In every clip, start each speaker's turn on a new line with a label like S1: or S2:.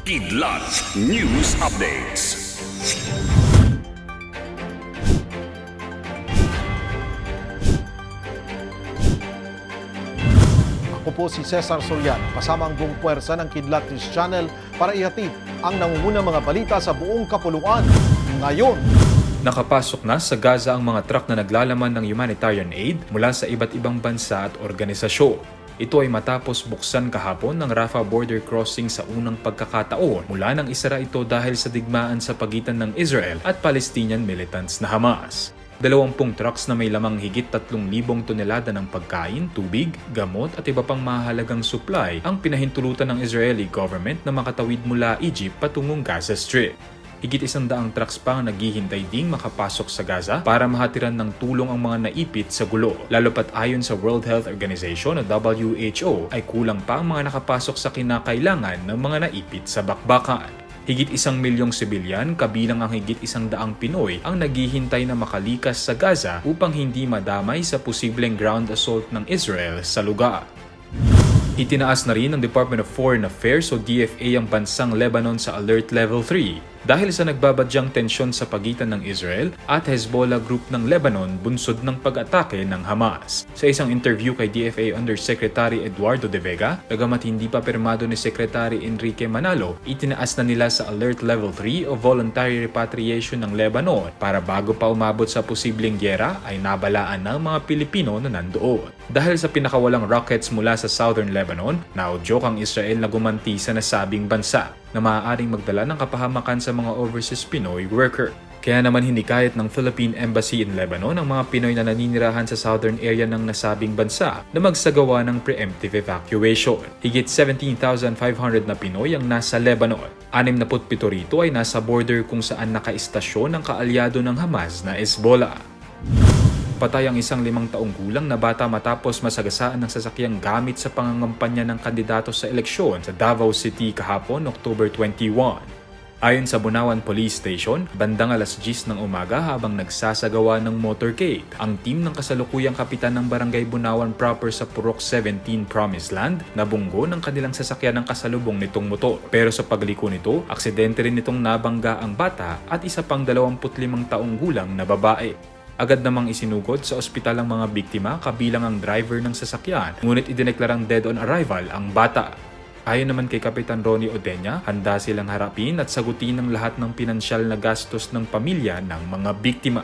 S1: Kidlat News Updates.
S2: Ako po si Cesar Soriano, kasama ang buong puwersa ng Kidlat News Channel para ihatid ang nangungunang mga balita sa buong kapuluan. Ngayon,
S3: Nakapasok na sa Gaza ang mga truck na naglalaman ng humanitarian aid mula sa iba't ibang bansa at organisasyon. Ito ay matapos buksan kahapon ng Rafah border crossing sa unang pagkakataon mula nang isara ito dahil sa digmaan sa pagitan ng Israel at Palestinian militants na Hamas. Dalawampung trucks na may lamang higit 3,000 tonelada ng pagkain, tubig, gamot at iba pang mahalagang supply ang pinahintulutan ng Israeli government na makatawid mula Egypt patungong Gaza Strip. Higit isang daang trucks pa ang naghihintay ding makapasok sa Gaza para mahatiran ng tulong ang mga naipit sa gulo. Lalo pat ayon sa World Health Organization o WHO ay kulang pa ang mga nakapasok sa kinakailangan ng mga naipit sa bakbakan. Higit isang milyong sibilyan kabilang ang higit isang daang Pinoy ang naghihintay na makalikas sa Gaza upang hindi madamay sa posibleng ground assault ng Israel sa lugar. Itinaas na rin ng Department of Foreign Affairs o DFA ang bansang Lebanon sa Alert Level 3 dahil sa nagbabadyang tensyon sa pagitan ng Israel at Hezbollah Group ng Lebanon bunsod ng pag-atake ng Hamas. Sa isang interview kay DFA Undersecretary Eduardo De Vega, bagamat hindi pa pirmado ni Secretary Enrique Manalo, itinaas na nila sa Alert Level 3 o Voluntary Repatriation ng Lebanon para bago pa umabot sa posibleng gyera ay nabalaan ng mga Pilipino na nandoon. Dahil sa pinakawalang rockets mula sa Southern Lebanon, naudyok ang Israel na gumanti sa nasabing bansa na maaaring magdala ng kapahamakan sa mga overseas Pinoy worker. Kaya naman hinikayat ng Philippine Embassy in Lebanon ang mga Pinoy na naninirahan sa southern area ng nasabing bansa na magsagawa ng preemptive evacuation. Higit 17,500 na Pinoy ang nasa Lebanon. 67 rito ay nasa border kung saan nakaistasyon ang kaalyado ng Hamas na Hezbollah. Patay ang isang limang taong gulang na bata matapos masagasaan ng sasakyang gamit sa pangangampanya ng kandidato sa eleksyon sa Davao City kahapon, October 21. Ayon sa Bunawan Police Station, bandang alas 10 ng umaga habang nagsasagawa ng motorcade, ang team ng kasalukuyang kapitan ng Barangay Bunawan proper sa Purok 17 Promised Land nabunggo ng kanilang sasakyan ng kasalubong nitong motor. Pero sa pagliko nito, aksidente rin itong nabangga ang bata at isa pang 25 taong gulang na babae. Agad namang isinugod sa ospital ang mga biktima kabilang ang driver ng sasakyan, ngunit idineklarang dead on arrival ang bata. Ayon naman kay Kapitan Ronnie Odenya, handa silang harapin at sagutin ang lahat ng pinansyal na gastos ng pamilya ng mga biktima.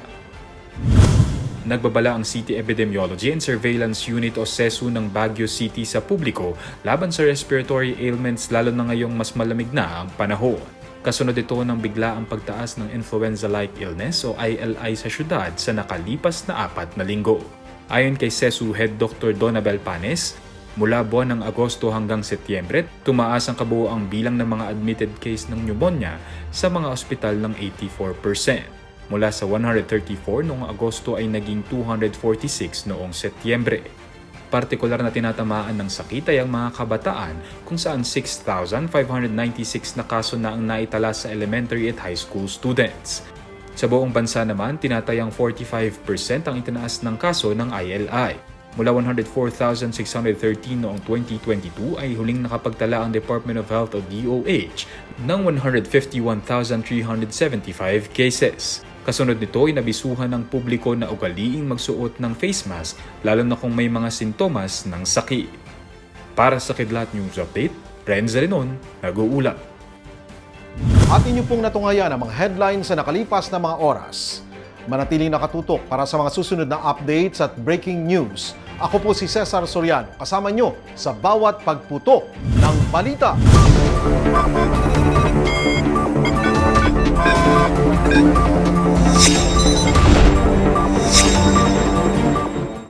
S3: Nagbabala ang City Epidemiology and Surveillance Unit o CESU ng Baguio City sa publiko laban sa respiratory ailments lalo na ngayong mas malamig na ang panahon. Kasunod ito ng bigla ang pagtaas ng influenza-like illness o ILI sa syudad sa nakalipas na apat na linggo. Ayon kay CESU Head Dr. Donabel Panes, mula buwan ng Agosto hanggang Setyembre, tumaas ang kabuoang bilang ng mga admitted case ng pneumonia sa mga ospital ng 84%. Mula sa 134 noong Agosto ay naging 246 noong Setyembre. Partikular na tinatamaan ng sakit ay ang mga kabataan kung saan 6,596 na kaso na ang naitala sa elementary at high school students. Sa buong bansa naman, tinatayang 45% ang itinaas ng kaso ng ILI. Mula 104,613 noong 2022 ay huling nakapagtala ang Department of Health o DOH ng 151,375 cases. Kasunod nito ay nabisuhan ng publiko na ugaliing magsuot ng face mask lalo na kung may mga sintomas ng sakit. Para sa Kidlat News Update, Renz Renon, nag-uulat.
S2: at inyo pong natungayan ang mga headlines sa nakalipas na mga oras. Manatiling nakatutok para sa mga susunod na updates at breaking news. Ako po si Cesar Soriano, kasama nyo sa bawat pagputok ng balita.